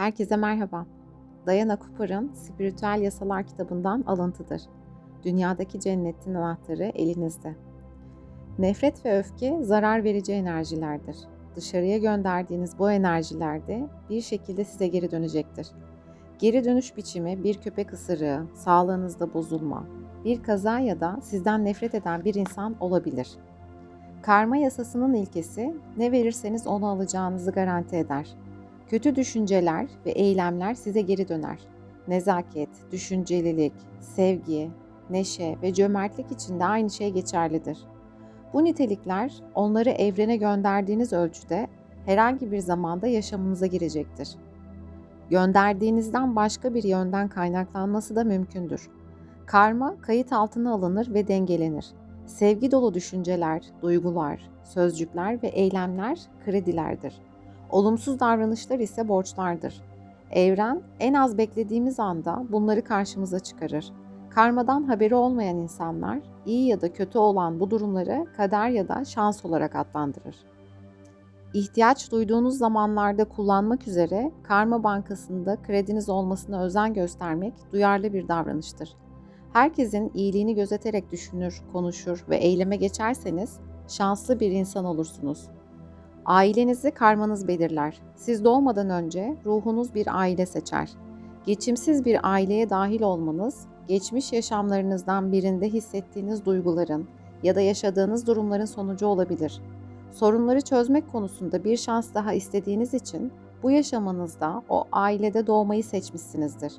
Herkese merhaba. Diana Cooper'ın Spiritüel Yasalar kitabından alıntıdır. Dünyadaki cennetin anahtarı elinizde. Nefret ve öfke zarar verici enerjilerdir. Dışarıya gönderdiğiniz bu enerjiler de bir şekilde size geri dönecektir. Geri dönüş biçimi bir köpek ısırığı, sağlığınızda bozulma, bir kaza ya da sizden nefret eden bir insan olabilir. Karma yasasının ilkesi ne verirseniz onu alacağınızı garanti eder. Kötü düşünceler ve eylemler size geri döner. Nezaket, düşüncelilik, sevgi, neşe ve cömertlik için de aynı şey geçerlidir. Bu nitelikler onları evrene gönderdiğiniz ölçüde herhangi bir zamanda yaşamınıza girecektir. Gönderdiğinizden başka bir yönden kaynaklanması da mümkündür. Karma kayıt altına alınır ve dengelenir. Sevgi dolu düşünceler, duygular, sözcükler ve eylemler kredilerdir. Olumsuz davranışlar ise borçlardır. Evren en az beklediğimiz anda bunları karşımıza çıkarır. Karmadan haberi olmayan insanlar iyi ya da kötü olan bu durumları kader ya da şans olarak adlandırır. İhtiyaç duyduğunuz zamanlarda kullanmak üzere Karma Bankası'nda krediniz olmasına özen göstermek duyarlı bir davranıştır. Herkesin iyiliğini gözeterek düşünür, konuşur ve eyleme geçerseniz şanslı bir insan olursunuz. Ailenizi karmanız belirler. Siz doğmadan önce ruhunuz bir aile seçer. Geçimsiz bir aileye dahil olmanız, geçmiş yaşamlarınızdan birinde hissettiğiniz duyguların ya da yaşadığınız durumların sonucu olabilir. Sorunları çözmek konusunda bir şans daha istediğiniz için bu yaşamınızda o ailede doğmayı seçmişsinizdir.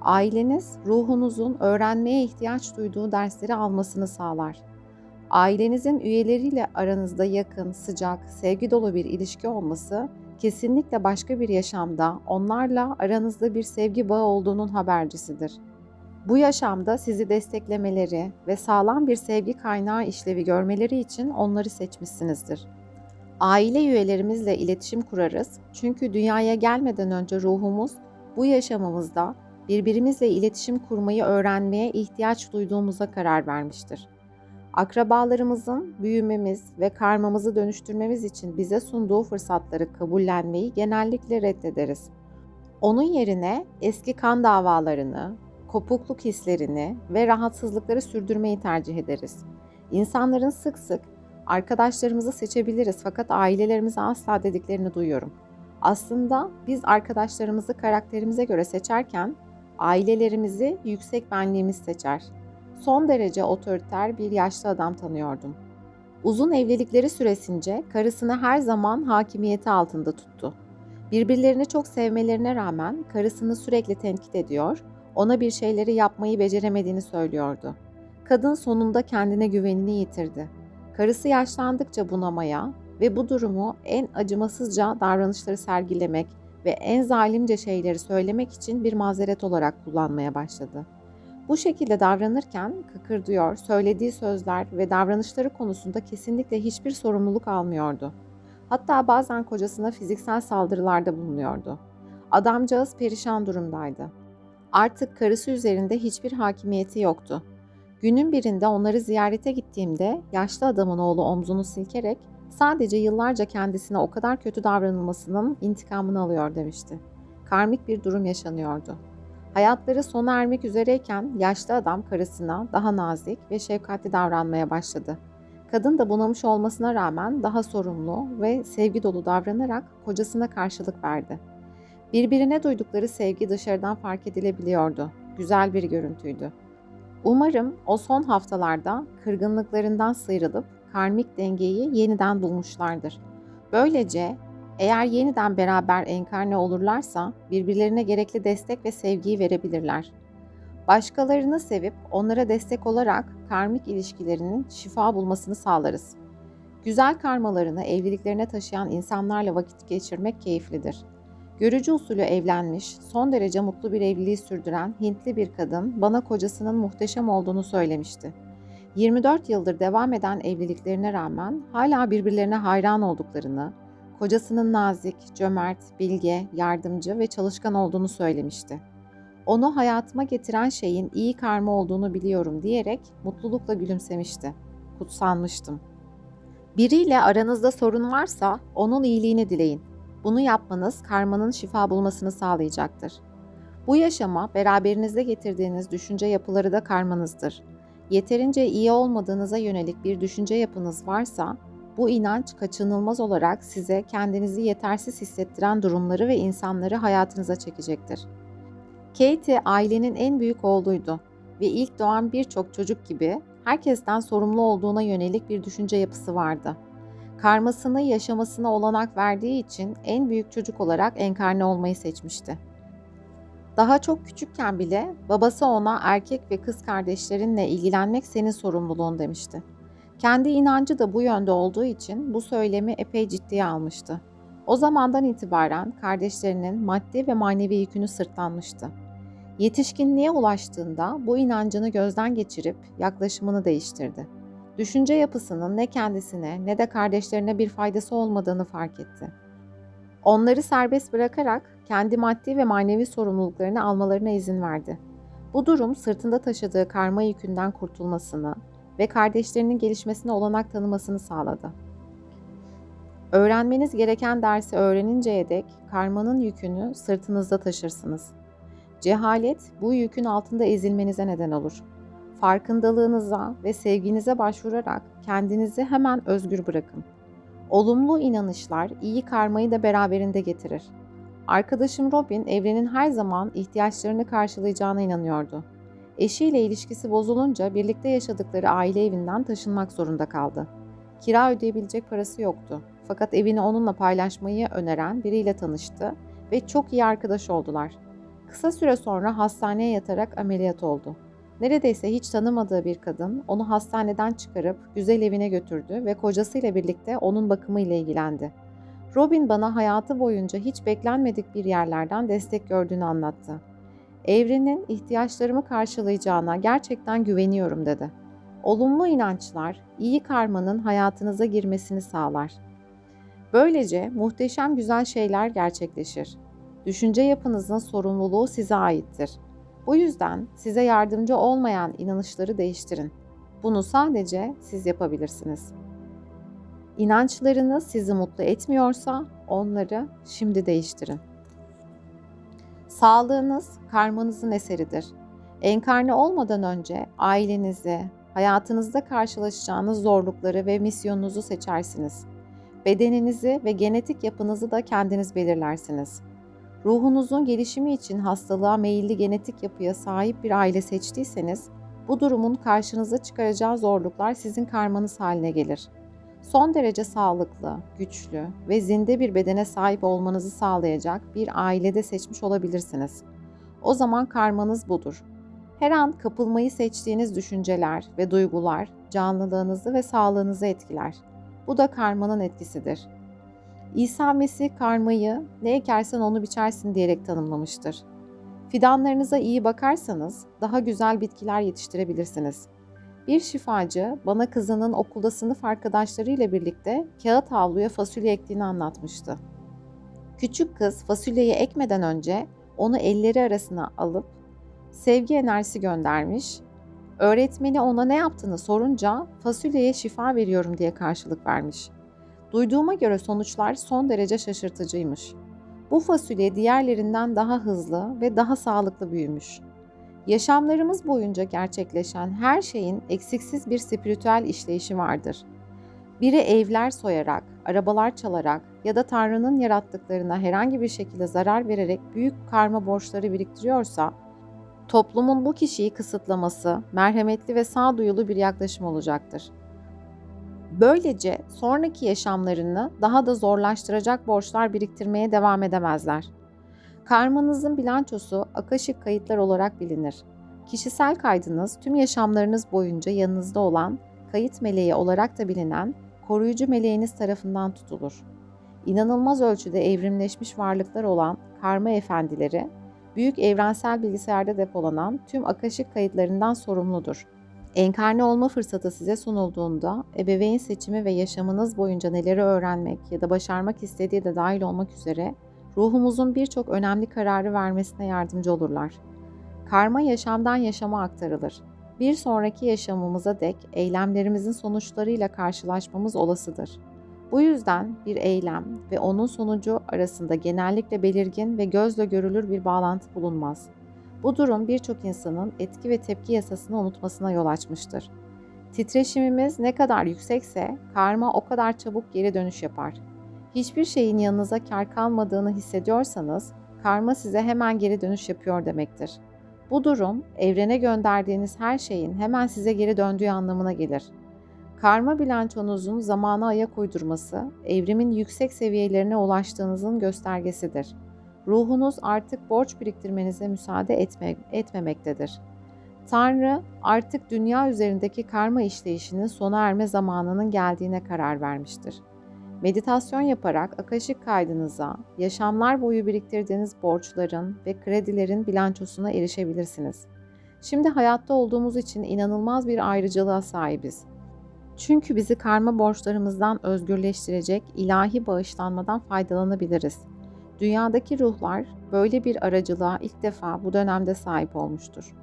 Aileniz ruhunuzun öğrenmeye ihtiyaç duyduğu dersleri almasını sağlar. Ailenizin üyeleriyle aranızda yakın, sıcak, sevgi dolu bir ilişki olması kesinlikle başka bir yaşamda onlarla aranızda bir sevgi bağı olduğunun habercisidir. Bu yaşamda sizi desteklemeleri ve sağlam bir sevgi kaynağı işlevi görmeleri için onları seçmişsinizdir. Aile üyelerimizle iletişim kurarız çünkü dünyaya gelmeden önce ruhumuz bu yaşamımızda birbirimizle iletişim kurmayı öğrenmeye ihtiyaç duyduğumuza karar vermiştir. Akrabalarımızın büyümemiz ve karmamızı dönüştürmemiz için bize sunduğu fırsatları kabullenmeyi genellikle reddederiz. Onun yerine eski kan davalarını, kopukluk hislerini ve rahatsızlıkları sürdürmeyi tercih ederiz. İnsanların sık sık arkadaşlarımızı seçebiliriz fakat ailelerimize asla dediklerini duyuyorum. Aslında biz arkadaşlarımızı karakterimize göre seçerken ailelerimizi yüksek benliğimiz seçer. Son derece otoriter bir yaşlı adam tanıyordum. Uzun evlilikleri süresince karısını her zaman hakimiyeti altında tuttu. Birbirlerini çok sevmelerine rağmen karısını sürekli tenkit ediyor, ona bir şeyleri yapmayı beceremediğini söylüyordu. Kadın sonunda kendine güvenini yitirdi. Karısı yaşlandıkça bunamaya ve bu durumu en acımasızca davranışları sergilemek ve en zalimce şeyleri söylemek için bir mazeret olarak kullanmaya başladı. Bu şekilde davranırken kıkırdıyor, söylediği sözler ve davranışları konusunda kesinlikle hiçbir sorumluluk almıyordu. Hatta bazen kocasına fiziksel saldırılarda bulunuyordu. Adamcağız perişan durumdaydı. Artık karısı üzerinde hiçbir hakimiyeti yoktu. Günün birinde onları ziyarete gittiğimde yaşlı adamın oğlu omzunu silkerek sadece yıllarca kendisine o kadar kötü davranılmasının intikamını alıyor demişti. Karmik bir durum yaşanıyordu. Hayatları sona ermek üzereyken yaşlı adam karısına daha nazik ve şefkatli davranmaya başladı. Kadın da bunamış olmasına rağmen daha sorumlu ve sevgi dolu davranarak kocasına karşılık verdi. Birbirine duydukları sevgi dışarıdan fark edilebiliyordu. Güzel bir görüntüydü. Umarım o son haftalarda kırgınlıklarından sıyrılıp karmik dengeyi yeniden bulmuşlardır. Böylece eğer yeniden beraber enkarne olurlarsa birbirlerine gerekli destek ve sevgiyi verebilirler. Başkalarını sevip onlara destek olarak karmik ilişkilerinin şifa bulmasını sağlarız. Güzel karmalarını evliliklerine taşıyan insanlarla vakit geçirmek keyiflidir. Görücü usulü evlenmiş, son derece mutlu bir evliliği sürdüren Hintli bir kadın bana kocasının muhteşem olduğunu söylemişti. 24 yıldır devam eden evliliklerine rağmen hala birbirlerine hayran olduklarını, kocasının nazik, cömert, bilge, yardımcı ve çalışkan olduğunu söylemişti. Onu hayatıma getiren şeyin iyi karma olduğunu biliyorum diyerek mutlulukla gülümsemişti. Kutsanmıştım. Biriyle aranızda sorun varsa onun iyiliğini dileyin. Bunu yapmanız karmanın şifa bulmasını sağlayacaktır. Bu yaşama beraberinizde getirdiğiniz düşünce yapıları da karmanızdır. Yeterince iyi olmadığınıza yönelik bir düşünce yapınız varsa, bu inanç kaçınılmaz olarak size kendinizi yetersiz hissettiren durumları ve insanları hayatınıza çekecektir. Katie ailenin en büyük oğluydu ve ilk doğan birçok çocuk gibi herkesten sorumlu olduğuna yönelik bir düşünce yapısı vardı. Karmasını yaşamasına olanak verdiği için en büyük çocuk olarak enkarne olmayı seçmişti. Daha çok küçükken bile babası ona erkek ve kız kardeşlerinle ilgilenmek senin sorumluluğun demişti. Kendi inancı da bu yönde olduğu için bu söylemi epey ciddiye almıştı. O zamandan itibaren kardeşlerinin maddi ve manevi yükünü sırtlanmıştı. Yetişkinliğe ulaştığında bu inancını gözden geçirip yaklaşımını değiştirdi. Düşünce yapısının ne kendisine ne de kardeşlerine bir faydası olmadığını fark etti. Onları serbest bırakarak kendi maddi ve manevi sorumluluklarını almalarına izin verdi. Bu durum sırtında taşıdığı karma yükünden kurtulmasını ve kardeşlerinin gelişmesine olanak tanımasını sağladı. Öğrenmeniz gereken dersi öğreninceye dek karmanın yükünü sırtınızda taşırsınız. Cehalet bu yükün altında ezilmenize neden olur. Farkındalığınıza ve sevginize başvurarak kendinizi hemen özgür bırakın. Olumlu inanışlar iyi karmayı da beraberinde getirir. Arkadaşım Robin evrenin her zaman ihtiyaçlarını karşılayacağına inanıyordu. Eşiyle ilişkisi bozulunca birlikte yaşadıkları aile evinden taşınmak zorunda kaldı. Kira ödeyebilecek parası yoktu. Fakat evini onunla paylaşmayı öneren biriyle tanıştı ve çok iyi arkadaş oldular. Kısa süre sonra hastaneye yatarak ameliyat oldu. Neredeyse hiç tanımadığı bir kadın onu hastaneden çıkarıp güzel evine götürdü ve kocasıyla birlikte onun bakımıyla ilgilendi. Robin bana hayatı boyunca hiç beklenmedik bir yerlerden destek gördüğünü anlattı. Evrenin ihtiyaçlarımı karşılayacağına gerçekten güveniyorum dedi. Olumlu inançlar iyi karmanın hayatınıza girmesini sağlar. Böylece muhteşem güzel şeyler gerçekleşir. Düşünce yapınızın sorumluluğu size aittir. Bu yüzden size yardımcı olmayan inanışları değiştirin. Bunu sadece siz yapabilirsiniz. İnançlarınız sizi mutlu etmiyorsa onları şimdi değiştirin. Sağlığınız karmanızın eseridir. Enkarne olmadan önce ailenizi, hayatınızda karşılaşacağınız zorlukları ve misyonunuzu seçersiniz. Bedeninizi ve genetik yapınızı da kendiniz belirlersiniz. Ruhunuzun gelişimi için hastalığa meyilli genetik yapıya sahip bir aile seçtiyseniz, bu durumun karşınıza çıkaracağı zorluklar sizin karmanız haline gelir. Son derece sağlıklı, güçlü ve zinde bir bedene sahip olmanızı sağlayacak bir ailede seçmiş olabilirsiniz. O zaman karmanız budur. Her an kapılmayı seçtiğiniz düşünceler ve duygular canlılığınızı ve sağlığınızı etkiler. Bu da karmanın etkisidir. İsa Mesih karmayı ne ekersen onu biçersin diyerek tanımlamıştır. Fidanlarınıza iyi bakarsanız daha güzel bitkiler yetiştirebilirsiniz. Bir şifacı bana kızının okulda sınıf arkadaşlarıyla birlikte kağıt havluya fasulye ektiğini anlatmıştı. Küçük kız fasulyeyi ekmeden önce onu elleri arasına alıp sevgi enerjisi göndermiş. Öğretmeni ona ne yaptığını sorunca fasulyeye şifa veriyorum diye karşılık vermiş. Duyduğuma göre sonuçlar son derece şaşırtıcıymış. Bu fasulye diğerlerinden daha hızlı ve daha sağlıklı büyümüş. Yaşamlarımız boyunca gerçekleşen her şeyin eksiksiz bir spiritüel işleyişi vardır. Biri evler soyarak, arabalar çalarak ya da Tanrı'nın yarattıklarına herhangi bir şekilde zarar vererek büyük karma borçları biriktiriyorsa, toplumun bu kişiyi kısıtlaması merhametli ve sağduyulu bir yaklaşım olacaktır. Böylece sonraki yaşamlarını daha da zorlaştıracak borçlar biriktirmeye devam edemezler. Karmanızın bilançosu akaşik kayıtlar olarak bilinir. Kişisel kaydınız tüm yaşamlarınız boyunca yanınızda olan kayıt meleği olarak da bilinen koruyucu meleğiniz tarafından tutulur. İnanılmaz ölçüde evrimleşmiş varlıklar olan karma efendileri, büyük evrensel bilgisayarda depolanan tüm akaşik kayıtlarından sorumludur. Enkarne olma fırsatı size sunulduğunda ebeveyn seçimi ve yaşamınız boyunca neleri öğrenmek ya da başarmak istediği de dahil olmak üzere ruhumuzun birçok önemli kararı vermesine yardımcı olurlar. Karma yaşamdan yaşama aktarılır. Bir sonraki yaşamımıza dek eylemlerimizin sonuçlarıyla karşılaşmamız olasıdır. Bu yüzden bir eylem ve onun sonucu arasında genellikle belirgin ve gözle görülür bir bağlantı bulunmaz. Bu durum birçok insanın etki ve tepki yasasını unutmasına yol açmıştır. Titreşimimiz ne kadar yüksekse karma o kadar çabuk geri dönüş yapar. Hiçbir şeyin yanınıza kar kalmadığını hissediyorsanız karma size hemen geri dönüş yapıyor demektir. Bu durum evrene gönderdiğiniz her şeyin hemen size geri döndüğü anlamına gelir. Karma bilançonuzun zamana ayak uydurması, evrimin yüksek seviyelerine ulaştığınızın göstergesidir. Ruhunuz artık borç biriktirmenize müsaade etme, etmemektedir. Tanrı artık dünya üzerindeki karma işleyişinin sona erme zamanının geldiğine karar vermiştir. Meditasyon yaparak akaşik kaydınıza, yaşamlar boyu biriktirdiğiniz borçların ve kredilerin bilançosuna erişebilirsiniz. Şimdi hayatta olduğumuz için inanılmaz bir ayrıcalığa sahibiz. Çünkü bizi karma borçlarımızdan özgürleştirecek ilahi bağışlanmadan faydalanabiliriz. Dünyadaki ruhlar böyle bir aracılığa ilk defa bu dönemde sahip olmuştur.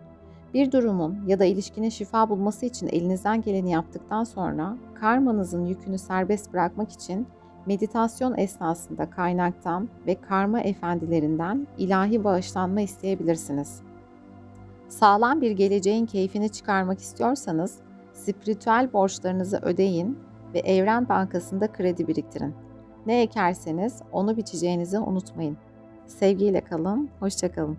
Bir durumun ya da ilişkinin şifa bulması için elinizden geleni yaptıktan sonra karmanızın yükünü serbest bırakmak için meditasyon esnasında kaynaktan ve karma efendilerinden ilahi bağışlanma isteyebilirsiniz. Sağlam bir geleceğin keyfini çıkarmak istiyorsanız spiritüel borçlarınızı ödeyin ve Evren Bankası'nda kredi biriktirin. Ne ekerseniz onu biçeceğinizi unutmayın. Sevgiyle kalın, hoşçakalın.